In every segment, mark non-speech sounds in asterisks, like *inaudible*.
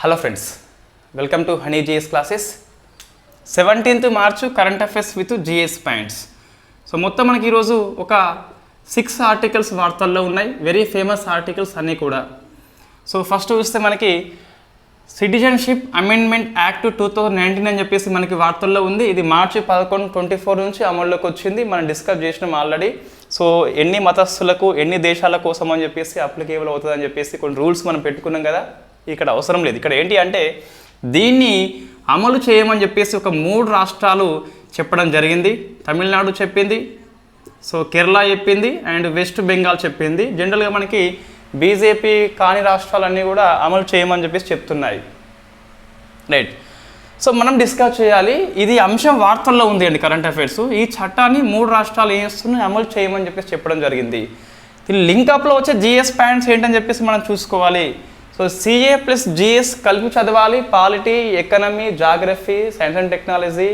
Hello friends welcome to honey GS classes seventeenth March current affairs with GS points so మొత్తం మనకి ఈరోజు ఒక six articles వార్తల్లో ఉన్నాయి. వెరీ ఫేమస్ ఆర్టికల్స్ అన్నీ కూడా. సో ఫస్ట్ చూస్తే మనకి citizenship amendment act two thousand nineteen అని చెప్పేసి మనకి వార్తల్లో ఉంది. ఇది మార్చి పదకొండు ట్వంటీ ఫోర్ నుంచి అమల్లోకి వచ్చింది. మనం డిస్కస్ చేసినాం ఆల్రెడీ సో ఎన్ని మతస్థులకు ఎన్ని దేశాల కోసం అని చెప్పేసి అప్లికేబుల్ అవుతుందని చెప్పేసి కొన్ని రూల్స్ మనం పెట్టుకున్నాం కదా. ఇక్కడ అవసరం లేదు. ఇక్కడ ఏంటి అంటే దీన్ని అమలు చేయమని చెప్పేసి ఒక మూడు రాష్ట్రాలు చెప్పడం జరిగింది. తమిళనాడు చెప్పింది. సో కేరళ చెప్పింది అండ్ వెస్ట్ బెంగాల్ చెప్పింది. జనరల్గా మనకి బీజేపీ కాని రాష్ట్రాలన్నీ కూడా అమలు చేయమని చెప్పేసి చెప్తున్నాయి. రైట్. సో మనం డిస్కస్ చేయాలి. ఇది అంశం వార్తల్లో ఉంది అండి కరెంట్ అఫైర్స్. ఈ చట్టాన్ని మూడు రాష్ట్రాలు ఏం చేస్తున్నాయి అమలు చేయమని చెప్పేసి చెప్పడం జరిగింది. దీని లింకప్లో వచ్చే జిఎస్ ప్యాంట్స్ ఏంటని చెప్పేసి మనం చూసుకోవాలి. సో సిఏ ప్లస్ జిఎస్ కలిపి చదవాలి polity economy geography science and technology.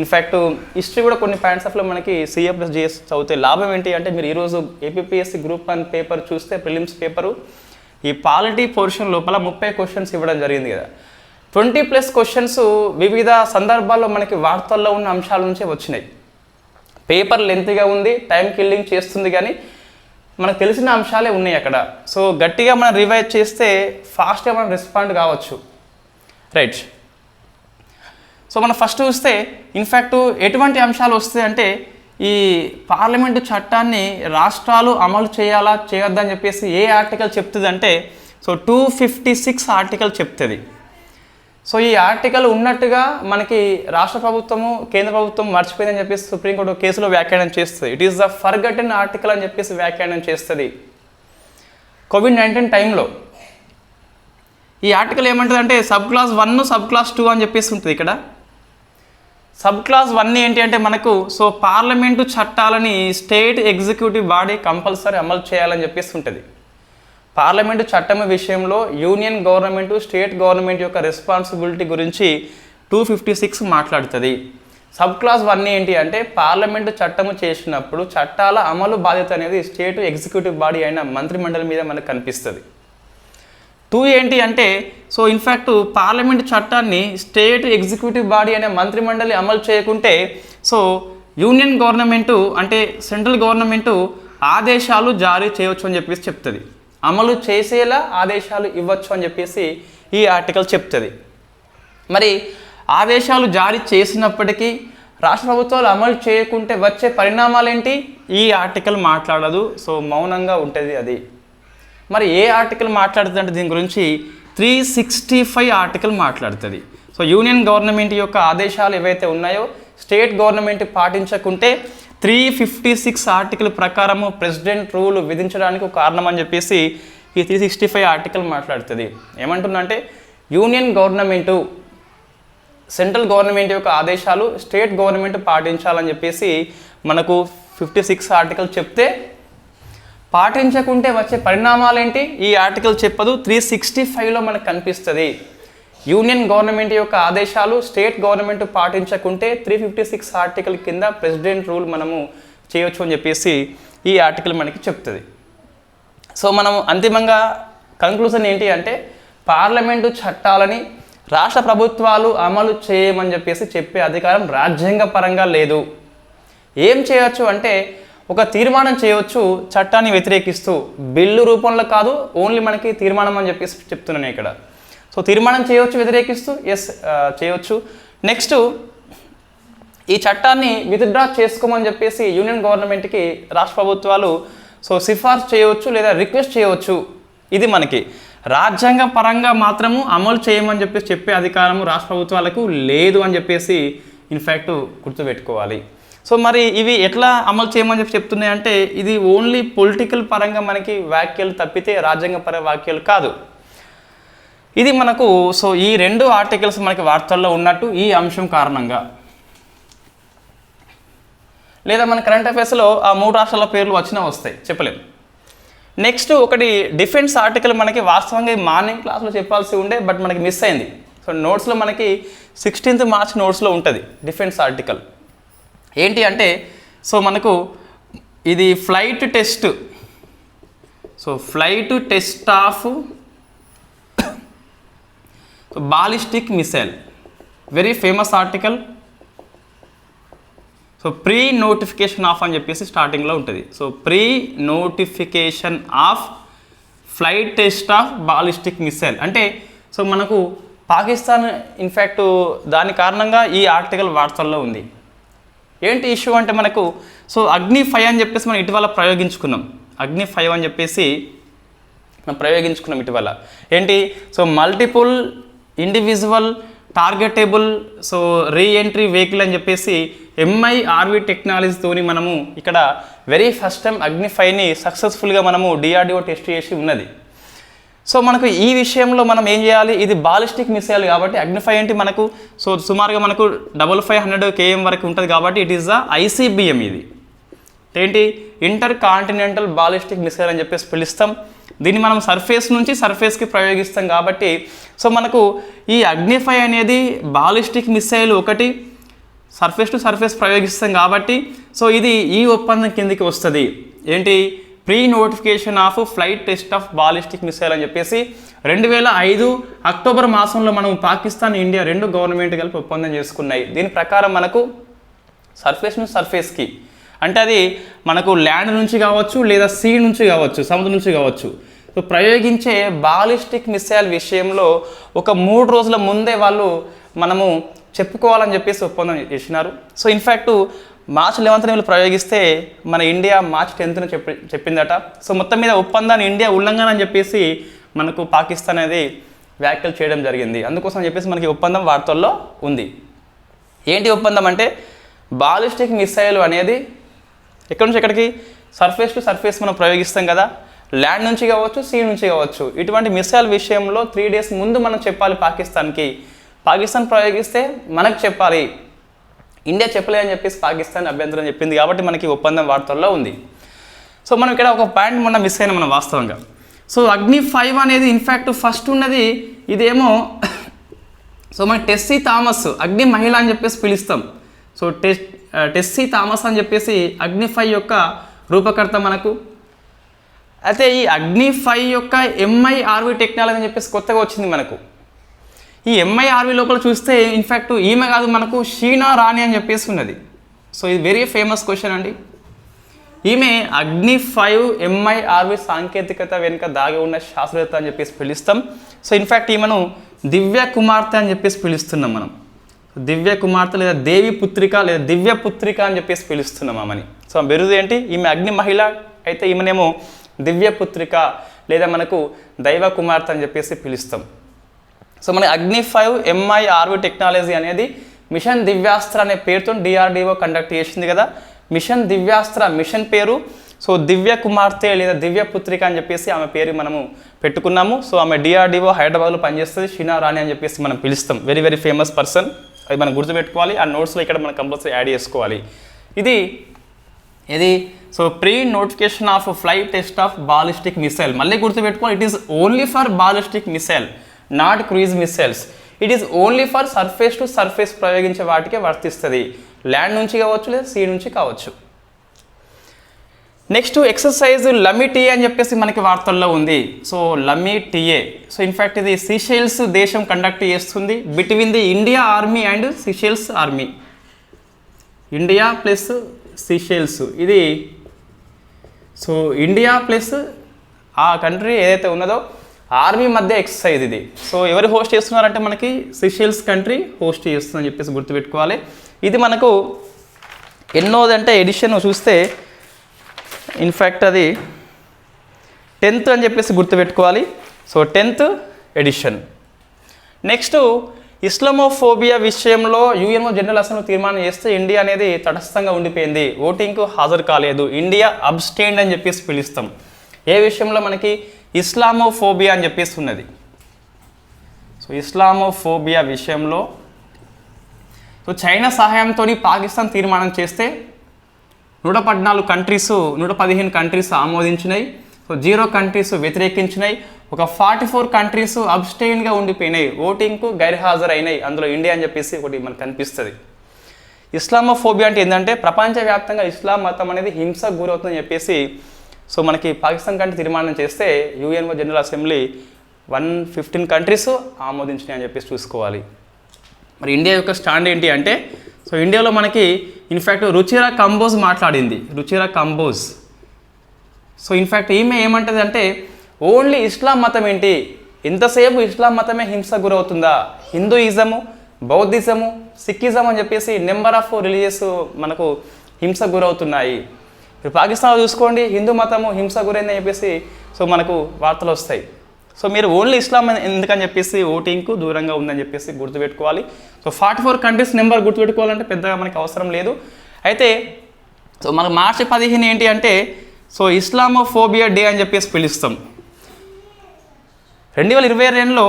In fact history కూడా కొన్ని పాయింట్స్ ఆఫ్లో మనకి సిఏ ప్లస్ జిఎస్ చదివితే లాభం ఏంటి అంటే మీరు ఈరోజు ఏపీఎస్సి గ్రూప్ వన్ పేపర్ చూస్తే ప్రిలిమ్స్ పేపరు ఈ పాలిటీ పోర్షన్ లోపల ముప్పై క్వశ్చన్స్ ఇవ్వడం జరిగింది కదా. ట్వంటీ ప్లస్ క్వశ్చన్స్ వివిధ సందర్భాల్లో మనకి వార్తల్లో ఉన్న అంశాల నుంచే వచ్చినాయి. పేపర్ లెంత్గా ఉంది టైం కిల్లింగ్ చేస్తుంది కానీ మనకు తెలిసిన అంశాలే ఉన్నాయి అక్కడ. సో గట్టిగా మనం రివైజ్ చేస్తే ఫాస్ట్గా మనం రెస్పాండ్ కావచ్చు. రైట్ సో మనం ఫస్ట్ చూస్తే ఇన్ఫ్యాక్ట్ ఎటువంటి అంశాలు వస్తాయి అంటే ఈ పార్లమెంటు చట్టాన్ని రాష్ట్రాలు అమలు చేయాలా చేయొద్దని చెప్పేసి ఏ ఆర్టికల్ చెప్తుంది అంటే so two fifty six article చెప్తుంది. సో ఈ ఆర్టికల్ ఉన్నట్టుగా మనకి రాష్ట్ర ప్రభుత్వము కేంద్ర ప్రభుత్వం మర్చిపోయిందని చెప్పేసి సుప్రీంకోర్టు కేసులో వ్యాఖ్యానం చేస్తుంది. It is the forgotten article అని చెప్పేసి వ్యాఖ్యానం చేస్తుంది. కోవిడ్ నైన్టీన్ టైంలో ఈ ఆర్టికల్ ఏమంటుంది అంటే sub clause one sub clause two అని చెప్పేసి ఉంటుంది ఇక్కడ. సబ్ క్లాస్ వన్ ఏంటి అంటే మనకు సో పార్లమెంటు చట్టాలని స్టేట్ ఎగ్జిక్యూటివ్ బాడీ కంపల్సరీ అమలు చేయాలని చెప్పేసి ఉంటుంది. పార్లమెంటు చట్టం విషయంలో యూనియన్ గవర్నమెంట్ స్టేట్ గవర్నమెంట్ యొక్క రెస్పాన్సిబిలిటీ గురించి టూ ఫిఫ్టీ సిక్స్ మాట్లాడుతుంది. సబ్ క్లాస్ వన్ ఏంటి అంటే పార్లమెంటు చట్టము చేసినప్పుడు చట్టాల అమలు బాధ్యత అనేది స్టేట్ ఎగ్జిక్యూటివ్ బాడీ అయిన మంత్రిమండలి మీద మనకు కనిపిస్తుంది. టూ ఏంటి అంటే సో ఇన్ఫ్యాక్ట్ పార్లమెంట్ చట్టాన్ని స్టేట్ ఎగ్జిక్యూటివ్ బాడీ అనే మంత్రిమండలి అమలు చేయకుంటే సో యూనియన్ గవర్నమెంటు అంటే సెంట్రల్ గవర్నమెంటు ఆదేశాలు జారీ చేయవచ్చు అని చెప్పేసి చెప్తుంది. అమలు చేసేలా ఆదేశాలు ఇవ్వచ్చు అని చెప్పేసి ఈ ఆర్టికల్ చెప్తుంది. మరి ఆదేశాలు జారీ చేసినప్పటికీ రాష్ట్ర ప్రభుత్వాలు అమలు చేయకుంటే వచ్చే పరిణామాలు ఏంటి ఈ ఆర్టికల్ మాట్లాడదు. సో మౌనంగా ఉంటుంది అది. మరి ఏ ఆర్టికల్ మాట్లాడుతుందంటే దీని గురించి త్రీ సిక్స్టీ ఫైవ్ ఆర్టికల్ మాట్లాడుతుంది. సో యూనియన్ గవర్నమెంట్ యొక్క ఆదేశాలు ఏవైతే ఉన్నాయో స్టేట్ గవర్నమెంట్ పాటించకుంటే త్రీ ఫిఫ్టీ సిక్స్ ఆర్టికల్ ప్రకారము ప్రెసిడెంట్ రూల్ విధించడానికి ఒక కారణం అని చెప్పేసి ఈ త్రీ సిక్స్టీ ఫైవ్ ఆర్టికల్ మాట్లాడుతుంది. ఏమంటుందంటే యూనియన్ గవర్నమెంటు సెంట్రల్ గవర్నమెంట్ యొక్క ఆదేశాలు స్టేట్ గవర్నమెంట్ పాటించాలని చెప్పేసి మనకు ఫిఫ్టీ సిక్స్ ఆర్టికల్ చెప్తే పాటించకుంటే వచ్చే పరిణామాలు ఏంటి ఈ ఆర్టికల్ చెప్పదు త్రీ సిక్స్టీ ఫైవ్లో మనకు కనిపిస్తుంది. యూనియన్ గవర్నమెంట్ యొక్క ఆదేశాలు స్టేట్ గవర్నమెంట్ పాటించకుంటే త్రీ ఫిఫ్టీ సిక్స్ ఆర్టికల్ కింద ప్రెసిడెంట్ రూల్ మనము చేయొచ్చు అని చెప్పేసి ఈ ఆర్టికల్ మనకి చెప్తుంది. సో మనం అంతిమంగా కంక్లూజన్ ఏంటి అంటే పార్లమెంటు చట్టాలని రాష్ట్ర ప్రభుత్వాలు అమలు చేయమని చెప్పేసి చెప్పే అధికారం రాజ్యాంగ పరంగా లేదు. ఏం చేయొచ్చు అంటే ఒక తీర్మానం చేయవచ్చు చట్టాన్ని వ్యతిరేకిస్తూ. బిల్లు రూపంలో కాదు ఓన్లీ మనకి తీర్మానం అని చెప్పేసి చెప్తున్నాను ఇక్కడ. సో తీర్మానం చేయవచ్చు వ్యతిరేకిస్తూ? ఎస్ చేయవచ్చు నెక్స్ట్ ఈ చట్టాన్ని విత్డ్రా చేసుకోమని చెప్పేసి యూనియన్ గవర్నమెంట్కి రాష్ట్ర ప్రభుత్వాలు సో సిఫార్సు చేయవచ్చు లేదా రిక్వెస్ట్ చేయవచ్చు ఇది మనకి. రాజ్యాంగ పరంగా మాత్రము అమలు చేయమని చెప్పేసి చెప్పే అధికారము రాష్ట్ర ప్రభుత్వాలకు లేదు అని చెప్పేసి ఇన్ఫ్యాక్ట్ గుర్తుపెట్టుకోవాలి. సో మరి ఇవి ఎట్లా అమలు చేయమని చెప్పి చెప్తున్నాయి అంటే ఇది ఓన్లీ పొలిటికల్ పరంగా మనకి వ్యాఖ్యలు తప్పితే రాజ్యాంగపర వ్యాఖ్యలు కాదు. ఇది మనకు సో ఈ రెండు ఆర్టికల్స్ మనకి వార్తల్లో ఉన్నట్టు ఈ అంశం కారణంగా. లేదా మన కరెంట్ అఫైర్స్లో ఆ మూడు రాష్ట్రాల పేర్లు వచ్చినా వస్తాయి చెప్పలేము. నెక్స్ట్ ఒకటి డిఫెన్స్ ఆర్టికల్ మనకి వాస్తవంగా మార్నింగ్ క్లాస్లో చెప్పాల్సి ఉండే బట్ మనకి మిస్ అయింది. సో నోట్స్లో మనకి సిక్స్టీన్త్ మార్చ్ నోట్స్లో ఉంటుంది డిఫెన్స్ ఆర్టికల్ ఏంటి అంటే సో మనకు ఇది flight test so flight test of so ballistic missile. Very famous article so pre notification of అని చెప్పేసి స్టార్టింగ్లో ఉంటుంది. So pre notification of flight test of ballistic missile అంటే సో మనకు పాకిస్తాన్ ఇన్ఫ్యాక్ట్ దాని కారణంగా ఈ ఆర్టికల్ వార్తల్లో ఉంది. ఏంటి ఇష్యూ అంటే మనకు సో అగ్ని ఫైవ్ అని చెప్పేసి మనం ఇటీవల ప్రయోగించుకున్నాం. అగ్ని ఫైవ్ అని చెప్పేసి మనం ప్రయోగించుకున్నాం ఇటీవల. ఏంటి? So multiple individual targetable so reentry vehicle అని చెప్పేసి ఎంఐ ఆర్వి టెక్నాలజీతోని మనము ఇక్కడ వెరీ ఫస్ట్ టైం అగ్నిఫైని సక్సెస్ఫుల్గా మనము డిఆర్డిఓ టెస్ట్ చేసి ఉన్నది. సో మనకు ఈ విషయంలో మనం ఏం చేయాలి? ఇది బాలిస్టిక్ మిసైల్ కాబట్టి అగ్నిఫై ఏంటి మనకు సో సుమారుగా మనకు డబల్ ఫైవ్ హండ్రెడ్ కేఎం వరకు ఉంటుంది కాబట్టి ఇట్ ఈస్ ద ఐసీబిఎం ఇది. ఏంటి? ఇంటర్ కాంటినెంటల్ బాలిస్టిక్ మిసైల్ అని చెప్పేసి పిలుస్తాం. దీన్ని మనం సర్ఫేస్ నుంచి సర్ఫేస్కి ప్రయోగిస్తాం కాబట్టి సో మనకు ఈ అగ్నిఫై అనేది బాలిస్టిక్ మిసైల్ ఒకటి సర్ఫేస్ టు సర్ఫేస్ ప్రయోగిస్తాం కాబట్టి సో ఇది ఈ ఒప్పందం కిందికి వస్తుంది. ఏంటి? Pre notification of flight test of ballistic missile అని చెప్పేసి రెండు వేల ఐదు అక్టోబర్ మాసంలో మనం పాకిస్తాన్ ఇండియా రెండు గవర్నమెంట్ కలిపి ఒప్పందం చేసుకున్నాయి. దీని ప్రకారం మనకు సర్ఫేస్ టు సర్ఫేస్కి అంటే అది మనకు ల్యాండ్ నుంచి కావచ్చు లేదా సీ నుంచి కావచ్చు సముద్రం నుంచి కావచ్చు. సో ప్రయోగించే బాలిస్టిక్ మిసైల్ విషయంలో ఒక మూడు రోజుల ముందే వాళ్ళు మనము చెప్పుకోవాలని చెప్పేసి ఒప్పందం చేసినారు. సో ఇన్ఫ్యాక్ట్ మార్చ్ లెవెన్త్ వీళ్ళు ప్రయోగిస్తే మన ఇండియా మార్చ్ టెన్త్న చెప్పి చెప్పిందట. సో మొత్తం మీద ఒప్పందాన్ని ఇండియా ఉల్లంఘన అని చెప్పేసి మనకు పాకిస్తాన్ అనేది వ్యాఖ్యలు చేయడం జరిగింది. అందుకోసం చెప్పేసి మనకి ఒప్పందం వార్తల్లో ఉంది. ఏంటి ఒప్పందం అంటే బాలిస్టిక్ మిసైల్ అనేది ఎక్కడి నుంచి ఎక్కడికి? సర్ఫేస్ టు సర్ఫేస్ మనం ప్రయోగిస్తాం కదా. ల్యాండ్ నుంచి కావచ్చు సీ నుంచి కావచ్చు. ఇటువంటి మిసైల్ విషయంలో త్రీ డేస్ ముందు మనం చెప్పాలి పాకిస్తాన్కి. పాకిస్తాన్ ప్రయోగిస్తే మనకు చెప్పాలి ఇండియా చెప్పలే అని చెప్పేసి పాకిస్తాన్ అభ్యంతరం చెప్పింది కాబట్టి మనకి ఒప్పందం వార్తల్లో ఉంది. సో మనం ఇక్కడ ఒక పాయింట్ మొన్న మిస్ అయినా మనం వాస్తవంగా. సో అగ్ని ఫైవ్ అనేది ఇన్ఫ్యాక్ట్ ఫస్ట్ ఉన్నది ఇదేమో *laughs* సో మన టెస్సీ థామస్ అగ్ని మహిళ అని చెప్పేసి పిలుస్తాం. సో టెస్ టెస్సీ థామస్ అని చెప్పేసి అగ్నిఫై యొక్క రూపకర్త మనకు. అయితే ఈ అగ్నిఫై యొక్క ఎంఐఆర్వి టెక్నాలజీ అని చెప్పేసి కొత్తగా వచ్చింది మనకు. ఈ ఎంఐఆర్వి లోపల చూస్తే ఇన్ఫ్యాక్ట్ ఈమె కాదు మనకు షీనా రాణి అని చెప్పేసి ఉన్నది. సో ఇది వెరీ ఫేమస్ క్వశ్చన్ అండి. ఈమె అగ్ని ఫైవ్ ఎంఐ ఆర్వి సాంకేతికత వెనుక దాగి ఉన్న శాస్త్రవేత్త అని చెప్పేసి పిలుస్తాం. సో ఇన్ఫ్యాక్ట్ ఈమెను దివ్య కుమార్తె అని చెప్పేసి పిలుస్తున్నాం మనం. దివ్య కుమార్తె లేదా దేవి పుత్రిక లేదా దివ్య పుత్రిక అని చెప్పేసి పిలుస్తున్నాం ఆమెని. సో బిరుదు ఏంటి? ఈమె అగ్ని మహిళ అయితే ఈమెనేమో దివ్య పుత్రిక లేదా మనకు దైవ కుమార్తె అని చెప్పేసి పిలుస్తాం. సో మన Agni five M I R V technology అనేది మిషన్ దివ్యాస్త్ర అనే పేరుతో డిఆర్డిఓ కండక్ట్ చేసింది కదా. మిషన్ దివ్యాస్త్ర మిషన్ పేరు. సో దివ్య కుమార్తె లేదా దివ్య పుత్రిక అని చెప్పేసి ఆమె పేరు మనము పెట్టుకున్నాము. సో ఆమె డిఆర్డిఓ హైదరాబాద్లో పనిచేస్తుంది షీనా రాణి అని చెప్పేసి మనం పిలుస్తాం. వెరీ వెరీ ఫేమస్ పర్సన్ అది మనం గుర్తుపెట్టుకోవాలి. ఆ నోట్స్లో ఇక్కడ మనం కంపల్సరీ యాడ్ చేసుకోవాలి. ఇది ఇది so pre notification of flight test of ballistic missile మళ్ళీ గుర్తుపెట్టుకోవాలి. It is only for ballistic missile not cruise missiles it is only for surface to surface ప్రయోగించే వాటికే వర్తిస్తుంది. ల్యాండ్ నుంచి కావచ్చు లేదా సీ నుంచి కావచ్చు. నెక్స్ట్ ఎక్సర్సైజ్ లమ్మి టీఏ అని చెప్పేసి మనకి వార్తల్లో ఉంది. So Lamitiye so in fact ఇది సిషెల్స్ దేశం కండక్ట్ చేస్తుంది. Between the India army and Seychelles army India plus Seychelles ఇది సో ఇండియా ప్లస్ ఆ కంట్రీ ఏదైతే ఉన్నదో ఆర్మీ మధ్య ఎక్సర్సైజ్ ఇది. సో ఎవరు హోస్ట్ చేస్తున్నారంటే మనకి సిషెల్స్ కంట్రీ హోస్ట్ చేస్తుందని చెప్పేసి గుర్తుపెట్టుకోవాలి. ఇది మనకు ఎన్నోదంటే ఎడిషన్ చూస్తే ఇన్ఫ్యాక్ట్ అది టెన్త్ అని చెప్పేసి గుర్తుపెట్టుకోవాలి. So tenth edition next Islamophobia విషయంలో యుఎన్ఓ జనరల్ అసెంబ్లీ తీర్మానం చేస్తే ఇండియా అనేది తటస్థంగా ఉండిపోయింది. ఓటింగ్కు హాజరు కాలేదు. ఇండియా అబ్స్టైండ్ అని చెప్పేసి పిలుస్తాం. ఏ విషయంలో మనకి? ఇస్లామోఫోబియా అని చెప్పేసి ఉన్నది. సో ఇస్లామోఫోబియా విషయంలో సో చైనా సహాయంతో పాకిస్తాన్ తీర్మానం చేస్తే నూట పద్నాలుగు కంట్రీస్ నూట పదిహేను కంట్రీస్ ఆమోదించినాయి. సో జీరో కంట్రీస్ వ్యతిరేకించినాయి. ఒక ఫార్టీ ఫోర్ కంట్రీస్ అబ్స్టైన్గా ఉండిపోయినాయి. ఓటింగ్కు గైర్హాజరైనాయి. అందులో ఇండియా అని చెప్పేసి ఒకటి మనకు కనిపిస్తుంది. ఇస్లామోఫోబియా అంటే ఏంటంటే ప్రపంచవ్యాప్తంగా ఇస్లాం మతం అనేది హింసకు గురవుతుందని చెప్పేసి సో మనకి పాకిస్తాన్ కంటే తీర్మానం చేస్తే UNO general assembly one fifteen countries ఆమోదించినాయి అని చెప్పేసి చూసుకోవాలి. మరి ఇండియా యొక్క స్టాండ్ ఏంటి అంటే సో ఇండియాలో మనకి ఇన్ఫ్యాక్ట్ రుచిరా కంబోజ్ మాట్లాడింది. రుచిరా కంబోజ్. సో ఇన్ఫ్యాక్ట్ ఈమె ఏమంటుంది అంటే ఓన్లీ ఇస్లాం మతం ఏంటి? ఎంతసేపు ఇస్లాం మతమే హింస గురవుతుందా? హిందూయిజము బౌద్ధిజము సిక్కిజం అని చెప్పేసి నెంబర్ ఆఫ్ రిలీజియస్ మనకు హింస గురవుతున్నాయి. ఇప్పుడు పాకిస్తాన్లో చూసుకోండి హిందూ మతము హింస గురైందని చెప్పేసి సో మనకు వార్తలు వస్తాయి. సో మీరు ఓన్లీ ఇస్లాం ఎందుకని చెప్పేసి ఓటింగ్కు దూరంగా ఉందని చెప్పేసి గుర్తుపెట్టుకోవాలి. So forty four countries number గుర్తుపెట్టుకోవాలంటే పెద్దగా మనకి అవసరం లేదు. అయితే సో మనకు మార్చి పదిహేను ఏంటి అంటే సో ఇస్లామోఫోబియా డే అని చెప్పేసి పిలుస్తాం. రెండు వేల ఇరవై రెండులో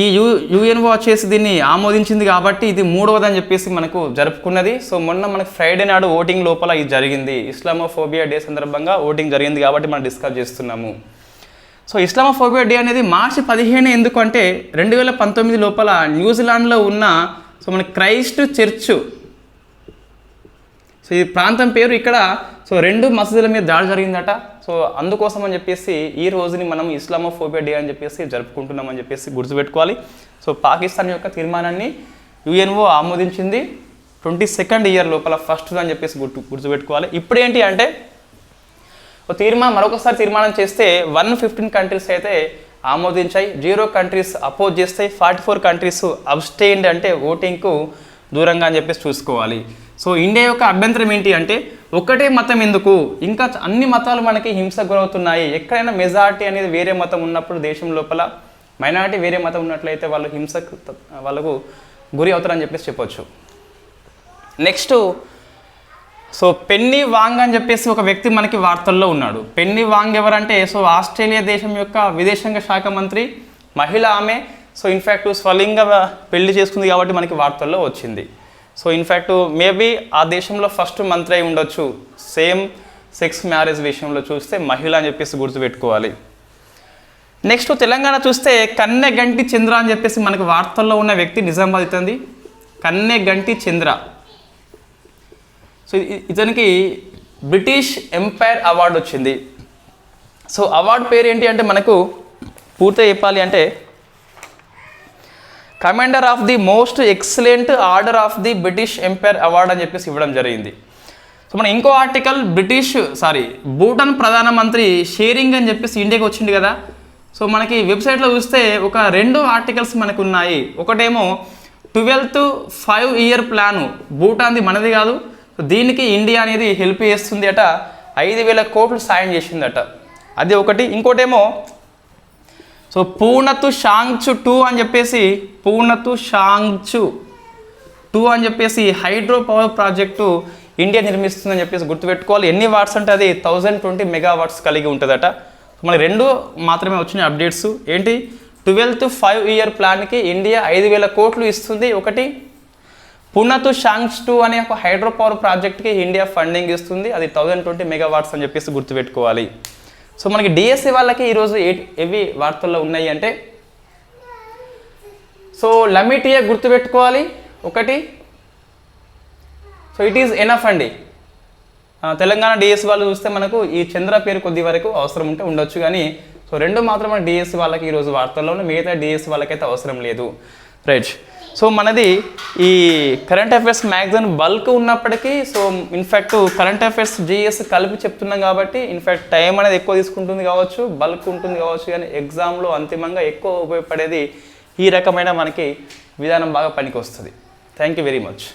ఈ యూ యుఎన్ఓ వచ్చేసి దీన్ని ఆమోదించింది కాబట్టి ఇది మూడవది అని చెప్పేసి మనకు జరుపుకున్నది. సో మొన్న మనకు ఫ్రైడే నాడు ఓటింగ్ లోపల ఇది జరిగింది. ఇస్లామోఫోబియా డే సందర్భంగా ఓటింగ్ జరిగింది కాబట్టి మనం డిస్కస్ చేస్తున్నాము. సో ఇస్లామోఫోబియా డే అనేది మార్చి పదిహేను ఎందుకంటే రెండు వేల పంతొమ్మిది లోపల న్యూజిలాండ్లో ఉన్న సో మన క్రైస్ట్ చర్చ్. సో ఈ ప్రాంతం పేరు ఇక్కడ సో రెండు మసీదుల మీద దాడి జరిగిందట. సో అందుకోసం అని చెప్పేసి ఈ రోజుని మనం ఇస్లామోఫోబియా డే అని చెప్పేసి జరుపుకుంటున్నామని చెప్పేసి గుర్తుపెట్టుకోవాలి. సో పాకిస్తాన్ యొక్క తీర్మానాన్ని యుఎన్ఓ ఆమోదించింది ట్వంటీ సెకండ్ ఇయర్ లోపల ఫస్ట్ అని చెప్పేసి గుర్తు గుర్తుపెట్టుకోవాలి. ఇప్పుడు ఏంటి అంటే తీర్మానం మరొకసారి తీర్మానం చేస్తే వన్ ఫిఫ్టీన్ కంట్రీస్ అయితే ఆమోదించాయి జీరో కంట్రీస్ అపోజ్ చేస్తాయి ఫార్టీ ఫోర్ కంట్రీస్ అబ్స్టైన్డ్ అంటే ఓటింగ్కు దూరంగా అని చెప్పేసి చూసుకోవాలి. సో ఇండియా యొక్క అభ్యంతరం ఏంటి అంటే ఒకటే మతం ఎందుకు? ఇంకా అన్ని మతాలు మనకి హింస గురవుతున్నాయి. ఎక్కడైనా మెజారిటీ అనేది వేరే మతం ఉన్నప్పుడు దేశం లోపల మైనారిటీ వేరే మతం ఉన్నట్లయితే వాళ్ళు హింసకు వాళ్ళకు గురి అవుతారని చెప్పేసి చెప్పొచ్చు. నెక్స్ట్ సో పెన్నీ వాంగ్ అని చెప్పేసి ఒక వ్యక్తి మనకి వార్తల్లో ఉన్నాడు. పెన్నీ వాంగ్ ఎవరంటే సో ఆస్ట్రేలియా దేశం యొక్క విదేశాంగ శాఖ మంత్రి మహిళ ఆమె. సో ఇన్ఫ్యాక్ట్ స్వలింగ పెళ్ళి చేసుకుంది కాబట్టి మనకి వార్తల్లో వచ్చింది. సో ఇన్ఫ్యాక్ట్ మేబీ ఆ దేశంలో ఫస్ట్ మంత్రి అయి ఉండొచ్చు. సేమ్ సెక్స్ మ్యారేజ్ విషయంలో చూస్తే మహిళ అని చెప్పేసి గుర్తుపెట్టుకోవాలి. నెక్స్ట్ తెలంగాణ చూస్తే కన్నె గంటి చంద్ర అని చెప్పేసి మనకి వార్తల్లో ఉన్న వ్యక్తి నిజామాబాద్ అవుతుంది కన్నె గంటి చంద్ర. సో ఇతనికి బ్రిటిష్ ఎంపైర్ అవార్డు వచ్చింది. సో అవార్డు పేరు ఏంటి అంటే మనకు పూర్తిగా చెప్పాలి అంటే commander of the most excellent order of the British empire award అని చెప్పేసి ఇవ్వడం జరిగింది. సో మన ఇంకో ఆర్టికల్ బ్రిటిష్ సారీ భూటాన్ ప్రధానమంత్రి షేరింగ్ అని చెప్పేసి ఇండియాకి వచ్చింది కదా. సో మనకి వెబ్సైట్లో చూస్తే ఒక రెండు ఆర్టికల్స్ మనకు ఉన్నాయి. ఒకటేమో ట్వెల్త్ ఫైవ్ ఇయర్ ప్లాను భూటాన్ది మనది కాదు. దీనికి ఇండియా అనేది హెల్ప్ చేస్తుంది అట. ఐదు వేల కోట్లు సాయం చేసిందట. అది ఒకటి. ఇంకోటేమో సో పూర్ణతు షాంగ్చు టూ అని చెప్పేసి పూర్ణతు షాంగ్చు టూ అని చెప్పేసి హైడ్రో పవర్ ప్రాజెక్టు ఇండియా నిర్మిస్తుందని చెప్పేసి గుర్తుపెట్టుకోవాలి. ఎన్ని వాట్స్ అంటే అది థౌజండ్ ట్వంటీ మెగా వాట్స్ కలిగి ఉంటుందట. మన రెండు మాత్రమే వచ్చినాయి అప్డేట్స్. ఏంటి? ట్వెల్త్ ఫైవ్ ఇయర్ ప్లాన్కి ఇండియా ఐదు వేల కోట్లు ఇస్తుంది. ఒకటి పునతు షాంగ్స్ టూ అనే ఒక హైడ్రో పవర్ ప్రాజెక్ట్కి ఇండియా ఫండింగ్ ఇస్తుంది. అది థౌజండ్ ట్వంటీ మెగా వాట్స్ అని చెప్పేసి గుర్తుపెట్టుకోవాలి. సో మనకి డిఎస్సి వాళ్ళకి ఈరోజు ఏ ఏవి వార్తల్లో ఉన్నాయి అంటే సో లమిటియా గుర్తుపెట్టుకోవాలి. ఒకటి సో ఇట్ ఈజ్ ఎనఫ్ అండి. తెలంగాణ డిఎస్సి వాళ్ళు చూస్తే మనకు ఈ చంద్ర పేరు కొద్ది వరకు అవసరం ఉంటే ఉండొచ్చు కానీ సో రెండు మాత్రమే డిఎస్సి వాళ్ళకి ఈరోజు వార్తల్లో మిగతా డిఎస్సి వాళ్ళకైతే అవసరం లేదు. రైట్ సో మనది ఈ కరెంట్ అఫైర్స్ మ్యాగజైన్ బల్క్ ఉన్నప్పటికీ so in fact current affairs GS కలిపి చెప్తున్నాం కాబట్టి ఇన్ఫ్యాక్ట్ టైం అనేది ఎక్కువ తీసుకుంటుంది కావచ్చు బల్క్ ఉంటుంది కావచ్చు కానీ ఎగ్జామ్లో అంతిమంగా ఎక్కువ ఉపయోగపడేది ఈ రకమైన మనకి విధానం బాగా పనికి వస్తుంది థ్యాంక్ యూ వెరీ మచ్